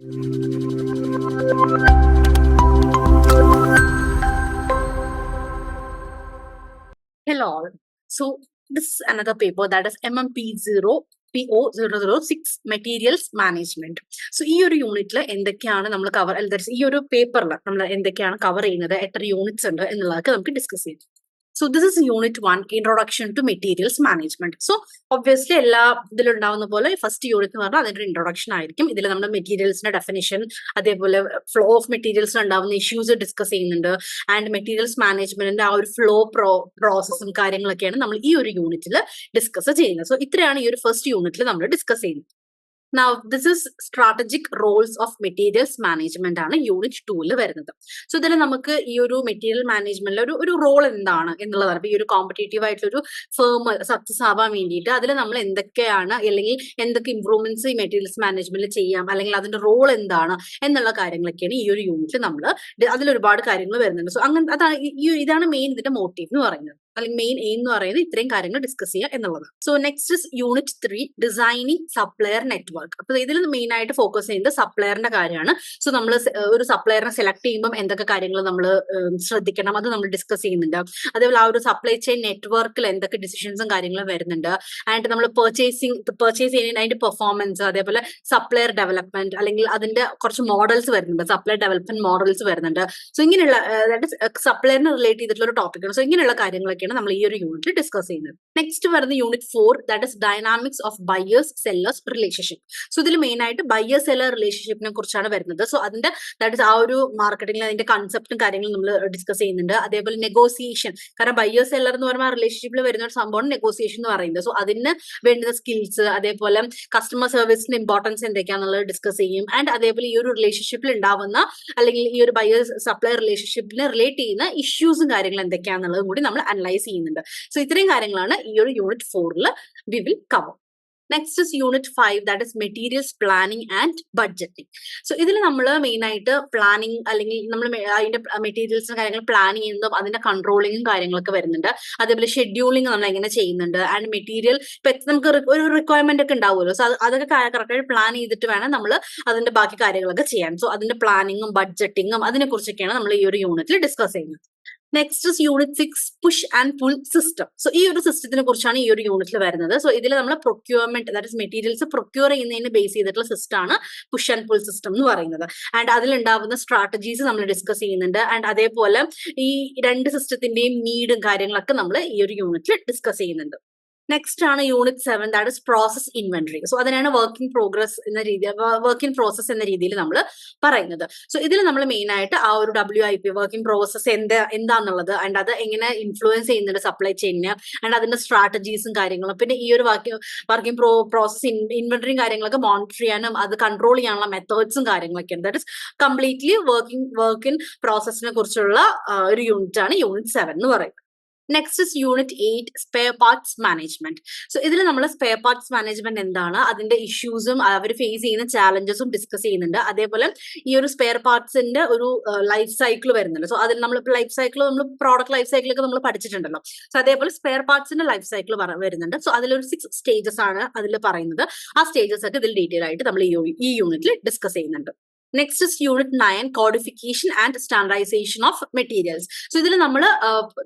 Hello all. So this is another paper that is MMP0 PO 006 materials management so ഈ ഒരു യൂണിറ്റിൽ എന്തൊക്കെയാണ് നമ്മൾ കവർ ഈ ഒരു പേപ്പറിൽ നമ്മൾ എന്തൊക്കെയാണ് കവർ ചെയ്യുന്നത് എത്ര യൂണിറ്റ്സ് ഉണ്ട് എന്നുള്ളതൊക്കെ നമുക്ക് ഡിസ്കസ് ചെയ്യാം so this is unit one introduction to materials management so obviously എല്ലാ ഇതിലുണ്ടാവുന്ന പോലെ ഫസ്റ്റ് യൂണിറ്റ് എന്ന് പറഞ്ഞാൽ അതിന്റെ ഒരു ഇൻട്രൊഡക്ഷൻ ആയിരിക്കും. ഇതിൽ നമ്മുടെ മെറ്റീരിയൽസിന്റെ ഡെഫിനിഷൻ അതേപോലെ ഫ്ലോ ഓഫ് മെറ്റീരിയൽസിൽ ഉണ്ടാവുന്ന ഇഷ്യൂസ് ഡിസ്കസ് ചെയ്യുന്നുണ്ട്. ആൻഡ് മെറ്റീരിയൽസ് മാനേജ്മെന്റിന്റെ ആ ഒരു ഫ്ലോ പ്രോ പ്രോസസ്സും കാര്യങ്ങളൊക്കെയാണ് നമ്മൾ ഈ ഒരു യൂണിറ്റിൽ ഡിസ്കസ് ചെയ്യുന്നത്. സോ ഇത്രയാണ് ഈ ഒരു ഫസ്റ്റ് യൂണിറ്റിൽ നമ്മൾ ഡിസ്കസ് ചെയ്യുന്നത്. Now, this is strategic roles of materials management ആണ് യൂണിറ്റ് ടൂവിൽ വരുന്നത്. സോ ഇതിൽ നമുക്ക് ഈ ഒരു മെറ്റീരിയൽ മാനേജ്മെന്റിൽ ഒരു ഒരു റോൾ എന്താണ് എന്നുള്ളതാണ് അപ്പൊ ഈ ഒരു കോമ്പറ്റേറ്റീവ് ആയിട്ടുള്ള ഒരു ഫേം സക്സസ് ആവാൻ വേണ്ടിയിട്ട് അതിൽ നമ്മൾ എന്തൊക്കെയാണ് അല്ലെങ്കിൽ എന്തൊക്കെ ഇമ്പ്രൂവ്മെന്റ്സ് ഈ മെറ്റീരിയൽസ് മാനേജ്മെന്റിൽ ചെയ്യാം അല്ലെങ്കിൽ അതിന്റെ റോൾ എന്താണ് എന്നുള്ള കാര്യങ്ങളൊക്കെയാണ് ഈ ഒരു യൂണിറ്റ് നമ്മൾ അതിൽ ഒരുപാട് കാര്യങ്ങൾ വരുന്നുണ്ട്. സോ അങ്ങനെ അതാണ് ഈ ഇതാണ് മെയിൻ ഇതിന്റെ മോട്ടീവ് എന്ന് പറയുന്നത്. അല്ലെങ്കിൽ മെയിൻ എയിം എന്ന് പറയുന്നത് ഇത്രയും കാര്യങ്ങൾ ഡിസ്കസ് ചെയ്യുക എന്നുള്ളത്. So next is unit three designing supplier network അപ്പൊ ഇതിൽ മെയിൻ ആയിട്ട് ഫോക്കസ് ചെയ്യുന്നത് സപ്ലയറിന്റെ കാര്യമാണ്. സോ നമ്മൾ ഒരു സപ്ലയറിനെ സെലക്ട് ചെയ്യുമ്പോൾ എന്തൊക്കെ കാര്യങ്ങൾ നമ്മൾ ശ്രദ്ധിക്കണം അത് നമ്മൾ ഡിസ്കസ് ചെയ്യുന്നുണ്ട്. അതേപോലെ ആ ഒരു സപ്ലൈ ചെയിൻ നെറ്റ്വർക്കിൽ എന്തൊക്കെ ഡിസിഷൻസും കാര്യങ്ങളും വരുന്നുണ്ട്. ആൻഡ് നമ്മൾ പെർച്ചേസിങ് പെർച്ചേസ് ചെയ്യുന്ന അതിന്റെ പെർഫോമൻസ് അതേപോലെ സപ്ലയർ ഡെവലപ്മെന്റ് അല്ലെങ്കിൽ അതിന്റെ കുറച്ച് മോഡൽസ് വരുന്നുണ്ട്. സപ്ലൈ ഡെവലപ്മെന്റ് മോഡൽസ് വരുന്നുണ്ട്. സോ ഇങ്ങനെയുള്ള സപ്ലയറിന് റിലേറ്റ് ചെയ്തിട്ടുള്ള ഒരു ടോപ്പിക്കാണ് സോ ഇങ്ങനെയുള്ള കാര്യങ്ങളൊക്കെയാണ് നമ്മൾ ഈ ഒരു യൂണിറ്റ് ഡിസ്കസ് ചെയ്യുന്നത്. നെക്സ്റ്റ് വരുന്ന unit four that is dynamics of buyers sellers relationship so ഇതിൽ മെയിൻ ആയിട്ട് ബയേഴ്സ് സെല്ലർ റിലേഷൻഷിപ്പിനെ കുറിച്ചാണ് വരുന്നത്. സോ അതിന്റെ ദാറ്റ് ഇസ് ആ ഒരു മാർക്കറ്റിംഗിൽ അതിന്റെ കൺസെപ്റ്റും കാര്യങ്ങളും നമ്മൾ ഡിസ്കസ് ചെയ്യുന്നുണ്ട്. അതേപോലെ നെഗോസിയേഷൻ കാരണം ബയർ സെല്ലർ എന്ന് പറയുമ്പോൾ റിലേഷൻഷിപ്പിൽ വരുന്ന ഒരു സംഭവമാണ് നെഗോസിയേഷൻ എന്ന് പറയുന്നത്. സോ അതിന് വേണ്ടുന്ന സ്കിൽസ് അതേപോലെ കസ്റ്റമർ സർവീസിന്റെ ഇമ്പോർട്ടൻസ് എന്തൊക്കെയാണെന്നുള്ളത് ഡിസ്കസ് ചെയ്യും. ആൻഡ് അതേപോലെ ഈ ഒരു റിലേഷൻഷിപ്പിൽ ഉണ്ടാവുന്ന അല്ലെങ്കിൽ ഈ ഒരു ബയർ സപ്ലൈ റിലേഷൻഷിപ്പിനെ റിലേറ്റ് ചെയ്യുന്ന ഇഷ്യൂസും കാര്യങ്ങളും എന്തൊക്കെയാണെന്നുള്ളതും കൂടി നമ്മൾ അനലൈസ് ചെയ്യുന്നുണ്ട്. സോ ഇത്രയും കാര്യങ്ങളാണ് ഈ ഒരു യൂണിറ്റ് ഫോറിൽ we will cover next is unit five that is materials planning and budgeting so ഇതിൽ നമ്മൾ മെയിൻ ആയിട്ട് പ്ലാനിങ് അല്ലെങ്കിൽ നമ്മൾ അതിന്റെ മെറ്റീരിയൽസും കാര്യങ്ങൾ പ്ലാൻ ചെയ്യുന്നതും അതിന്റെ കൺട്രോളിങ്ങും കാര്യങ്ങളൊക്കെ വരുന്നുണ്ട്. അതേപോലെ ഷെഡ്യൂളിംഗ് നമ്മൾ എങ്ങനെ ചെയ്യുന്നുണ്ട് ആൻഡ് മെറ്റീരിയൽ ഇപ്പൊ നമുക്ക് ഒരു റിക്വയർമെന്റ് ഒക്കെ ഉണ്ടാവുമല്ലോ. സോ അതൊക്കെ കറക്റ്റായിട്ട് പ്ലാൻ ചെയ്തിട്ട് വേണം നമ്മൾ അതിന്റെ ബാക്കി കാര്യങ്ങളൊക്കെ ചെയ്യാൻ. സോ അതിന്റെ പ്ലാനിങ്ങും ബഡ്ജറ്റിങ്ങും അതിനെ കുറിച്ചൊക്കെയാണ് നമ്മൾ ഈ ഒരു യൂണിറ്റിൽ ഡിസ്കസ് ചെയ്യുന്നത്. Next unit six push and pull system so ഈ ഒരു സിസ്റ്റത്തിനെ കുറിച്ചാണ് ഈ ഒരു യൂണിറ്റിൽ വരുന്നത്. സോ ഇതിൽ നമ്മൾ procurement that is materials procure ചെയ്യുന്നതിന് ബേസ് ചെയ്തിട്ടുള്ള സിസ്റ്റം ആണ് പുഷ് ആൻഡ് പുൾ സിസ്റ്റം എന്ന് പറയുന്നത്. ആൻഡ് അതിലുണ്ടാവുന്ന സ്ട്രാറ്റജീസ് നമ്മൾ ഡിസ്കസ് ചെയ്യുന്നുണ്ട്. ആൻഡ് അതേപോലെ ഈ രണ്ട് സിസ്റ്റത്തിന്റെയും നീഡും കാര്യങ്ങളൊക്കെ നമ്മൾ ഈ ഒരു യൂണിറ്റിൽ ഡിസ്കസ് ചെയ്യുന്നുണ്ട്. നെക്സ്റ്റ് ആണ് unit seven that is process inventory so അതിനാണ് വർക്കിംഗ് പ്രോഗ്രസ് എന്ന രീതി വർക്കിംഗ് പ്രോസസ് എന്ന രീതിയിൽ നമ്മൾ പറയുന്നത്. സോ ഇതിൽ നമ്മൾ മെയിൻ ആയിട്ട് ആ ഒരു W I P working process എന്താ എന്താന്നുള്ളത് ആൻഡ് അത് എങ്ങനെ ഇൻഫ്ലുവൻസ് ചെയ്യുന്നുണ്ട് സപ്ലൈ ചെയിനിന് ആൻഡ് അതിന്റെ സ്ട്രാറ്റജീസും കാര്യങ്ങളും പിന്നെ ഈ ഒരു വർക്കിംഗ് പ്രോ പ്രോസസ് ഇൻവെന്ററിയും കാര്യങ്ങളൊക്കെ മോണിറ്റർ ചെയ്യാനും അത് കൺട്രോൾ ചെയ്യാനുള്ള മെത്തേഡ്സും കാര്യങ്ങളൊക്കെ ഉണ്ട് that is completely working working പ്രോസസ്സിനെ കുറിച്ചുള്ള ഒരു യൂണിറ്റ് ആണ് യൂണിറ്റ് സെവൻ എന്ന് പറയുന്നത്. Next is unit eight spare parts management so ഇതിൽ നമ്മൾ സ്പെയർ പാർട്സ് മാനേജ്മെന്റ് എന്താണ്? അതിന്റെ ഇഷ്യൂസും അവർ ഫേസ് ചെയ്യുന്ന ചാലഞ്ചസും ഡിസ്കസ് ചെയ്യുന്നുണ്ട്. അതേപോലെ ഈ ഒരു സ്പെയർ പാർട്സിന്റെ ഒരു ലൈഫ് സൈക്കിൾ വരുന്നുണ്ട്. സോ അതിൽ നമ്മൾ ലൈഫ് സൈക്കിൾ നമ്മൾ പ്രോഡക്റ്റ് ലൈഫ് സൈക്കിൾ ഒക്കെ നമ്മൾ പഠിച്ചിട്ടുണ്ടല്ലോ. സോ അതേപോലെ സ്പെയർ പാർട്സിന്റെ ലൈഫ് സൈക്കിൾ വരുന്നുണ്ട്. സോ അതിലൊരു സിക്സ് സ്റ്റേജസ് ആണ് അതിൽ പറയുന്നത്. ആ സ്റ്റേജസ് ഒക്കെ ഇതിൽ ഡീറ്റെയിൽ ആയിട്ട് നമ്മൾ ഈ യൂണിറ്റിൽ ഡിസ്കസ് ചെയ്യുന്നുണ്ട്. Next is unit nine codification and standardisation of materials so ഇതിൽ നമ്മൾ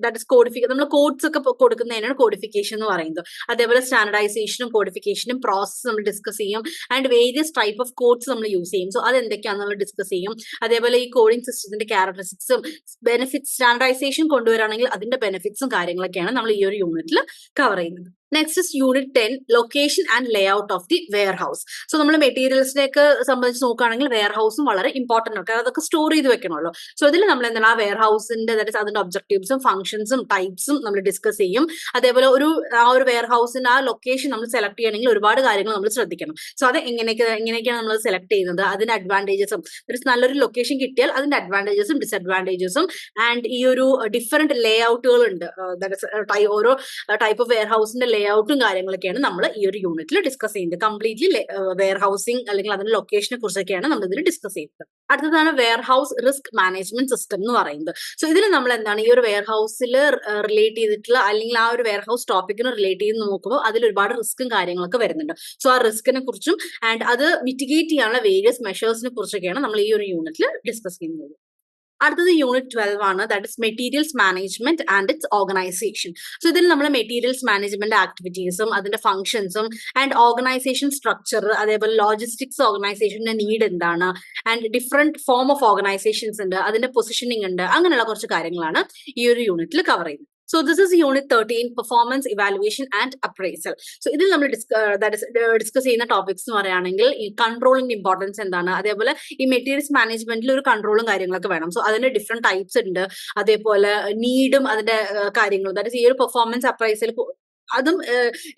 ദാറ്റ് ഇസ് കോഡിഫിക്ക നമ്മൾ കോഡ്സ് ഒക്കെ കൊടുക്കുന്നതിനാണ് കോഡിഫിക്കേഷൻ എന്ന് പറയുന്നത്. അതേപോലെ സ്റ്റാൻഡർഡൈസേഷനും കോഡിഫിക്കേഷനും പ്രോസസ്സ് നമ്മൾ ഡിസ്കസ് ചെയ്യും. And various type of codes നമ്മൾ യൂസ് ചെയ്യും. സോ അത് നമ്മൾ ഡിസ്കസ് ചെയ്യും. അതേപോലെ ഈ കോഡിംഗ് സിസ്റ്റത്തിന്റെ ക്യാരക്ടറിസ്റ്റിക്സും ബെനിഫിറ്റ് സ്റ്റാൻഡർഡൈസേഷൻ കൊണ്ടുവരാണെങ്കിൽ അതിന്റെ ബെനിഫിറ്റ്സും കാര്യങ്ങളൊക്കെയാണ് നമ്മൾ ഈ ഒരു യൂണിറ്റിൽ കവർ ചെയ്യുന്നത്. Next is unit ten location and layout of the warehouse so നമ്മൾ മെറ്റീരിയൽസിനെയൊക്കെ സംബന്ധിച്ച് നോക്കുകയാണെങ്കിൽ വെയർ ഹൗസും വളരെ ഇമ്പോർട്ടന്റ് ആണ്. അതൊക്കെ സ്റ്റോർ ചെയ്ത് വെക്കണമല്ലോ. സോ ഇതിൽ നമ്മൾ എന്താണ്? ആ വെയർ ഹൗസിന്റെ അതിന്റെ ഒബ്ജക്റ്റീവ്സും ഫംഗ്ഷൻസും ടൈപ്സും നമ്മൾ ഡിസ്കസ് ചെയ്യും. അതേപോലെ ഒരു ആ ഒരു വെയർ ഹൗസിന്റെ ആ ലൊക്കേഷൻ നമ്മൾ സെലക്ട് ചെയ്യണമെങ്കിൽ ഒരുപാട് കാര്യങ്ങൾ നമ്മൾ ശ്രദ്ധിക്കണം. സോ അത് എങ്ങനെയൊക്കെ എങ്ങനെയൊക്കെയാണ് നമ്മൾ സെലക്ട് ചെയ്യുന്നത്? അതിന്റെ അഡ്വാന്റേജസും നല്ലൊരു ലൊക്കേഷൻ കിട്ടിയാൽ അതിന്റെ അഡ്വാന്റേജസും ഡിസഡ്വാന്റേജസും ആൻഡ് ഈ ഒരു ഡിഫറെന്റ് ലേ ഔട്ടുകൾ ഉണ്ട് ഓരോ ടൈപ്പ് ഓഫ് വെയർ ഹൗസിന്റെ ലേ ലേ ഔട്ടും കാര്യങ്ങളൊക്കെയാണ് നമ്മൾ ഈ ഒരു യൂണിറ്റിൽ ഡിസ്കസ് ചെയ്യുന്നത്. കംപ്ലീറ്റ്ലി വെയർ ഹൗസിംഗ് അല്ലെങ്കിൽ അതിന്റെ ലൊക്കേഷനെ കുറിച്ചൊക്കെയാണ് നമ്മൾ ഇതിൽ ഡിസ്കസ് ചെയ്യുന്നത്. അടുത്തതാണ് warehouse risk management system എന്ന് പറയുന്നത്. സോ ഇതിൽ നമ്മൾ എന്താണ് ഈ ഒരു വെയർ ഹൗസിൽ റിലേറ്റ് ചെയ്തിട്ടുള്ള അല്ലെങ്കിൽ ആ ഒരു വെയർ ഹൗസ് ടോപ്പിക്കിന് റിലേറ്റ് ചെയ്ത് നോക്കുമ്പോൾ അതിൽ ഒരുപാട് റിസ്ക്കും കാര്യങ്ങളൊക്കെ വരുന്നുണ്ട്. സോ ആ റിസ്കിനെ കുറിച്ചും ആൻഡ് അത് മിറ്റിഗേറ്റ് ചെയ്യാനുള്ള വേരിയസ് മെഷേഴ്സിനെ കുറിച്ചൊക്കെയാണ് നമ്മൾ ഈ ഒരു യൂണിറ്റിൽ ഡിസ്കസ് ചെയ്യുന്നത്. അടുത്തത് യൂണിറ്റ് ട്വൽവ് ആണ്. That is materials management and its organisation so ഇതിൽ നമ്മൾ മെറ്റീരിയൽസ് മാനേജ്മെന്റ് ആക്ടിവിറ്റീസും അതിന്റെ ഫംഗ്ഷൻസും ആൻഡ് ഓർഗനൈസേഷൻ സ്ട്രക്ചർ അതേപോലെ ലോജിസ്റ്റിക്സ് ഓർഗനൈസേഷന്റെ നീഡ് എന്താണ്? And different form of organisations ഉണ്ട്. അതിന്റെ പൊസിഷനിങ് ഉണ്ട്. അങ്ങനെയുള്ള കുറച്ച് കാര്യങ്ങളാണ് ഈ ഒരു യൂണിറ്റിൽ കവർ ചെയ്യുന്നത്. So this is unit thirteen performance evaluation and appraisal so ഇതിൽ നമ്മൾ ഡിസ്കസ് ചെയ്യുന്ന ടോപ്പിക്സ് എന്ന് പറയുകയാണെങ്കിൽ ഈ കൺട്രോളിന്റെ ഇമ്പോർട്ടൻസ് എന്താണ്? അതേപോലെ ഈ മെറ്റീരിയൽസ് മാനേജ്മെന്റിൽ ഒരു കൺട്രോളും കാര്യങ്ങളൊക്കെ വേണം. സോ അതിന്റെ ഡിഫറെന്റ് ടൈപ്സ് ഉണ്ട്. അതേപോലെ നീഡും അതിന്റെ ഏഹ്, കാര്യങ്ങളും. ദാറ്റ് ഈ ഒരു പെർഫോമൻസ് അപ്രൈസൽ അതും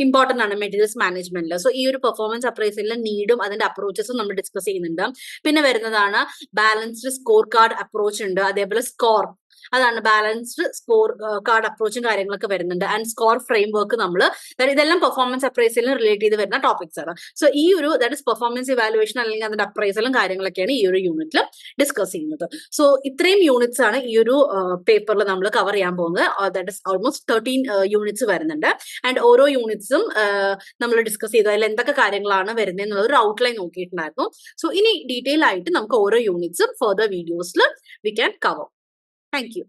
ഇമ്പോർട്ടന്റ് ആണ് മെറ്റീരിയൽസ് മാനേജ്മെന്റിൽ സോ ഈ ഒരു പെർഫോമൻസ് അപ്രൈസലിലെ നീഡും അതിന്റെ അപ്രോച്ചസും നമ്മൾ ഡിസ്കസ് ചെയ്യുന്നുണ്ട്. പിന്നെ വരുന്നതാണ് ബാലൻസ്ഡ് സ്കോർ കാർഡ് അപ്രോച്ച് ഉണ്ട്. അതേപോലെ സ്കോർ അതാണ് ബാലൻസ്ഡ് സ്കോർ കാർഡ് അപ്രോച്ചും കാര്യങ്ങളൊക്കെ വരുന്നുണ്ട്. ആൻഡ് സ്കോർ ഫ്രെയിം വർക്ക് നമ്മൾ ഇതെല്ലാം പെർഫോമൻസ് അപ്രൈസലിന് റിലേറ്റ് ചെയ്ത് വരുന്ന ടോപ്പിക്സ് ആണ്. സോ ഈ ഒരു ദാറ്റ് ഇസ് പെർഫോമൻസ് ഇവാലുവേഷൻ അല്ലെങ്കിൽ അതിന്റെ അപ്രൈസലും കാര്യങ്ങളൊക്കെയാണ് ഈ ഒരു യൂണിറ്റിൽ ഡിസ്കസ് ചെയ്യുന്നത്. സോ ഇത്രയും യൂണിറ്റ്സ് ആണ് ഈ ഒരു പേപ്പറിൽ നമ്മൾ കവർ ചെയ്യാൻ പോകുന്നത്. That is almost thirteen units വരുന്നുണ്ട്. ആൻഡ് ഓരോ യൂണിറ്റ്സും നമ്മൾ ഡിസ്കസ് ചെയ്തു. അതിൽ എന്തൊക്കെ കാര്യങ്ങളാണ് വരുന്നത് എന്നുള്ള ഒരു ഔട്ട്ലൈൻ നോക്കിയിട്ടുണ്ടായിരുന്നു. സോ ഇനി ഡീറ്റെയിൽ ആയിട്ട് നമുക്ക് ഓരോ യൂണിറ്റ്സും ഫെർദർ വീഡിയോസിൽ we can cover Thank you.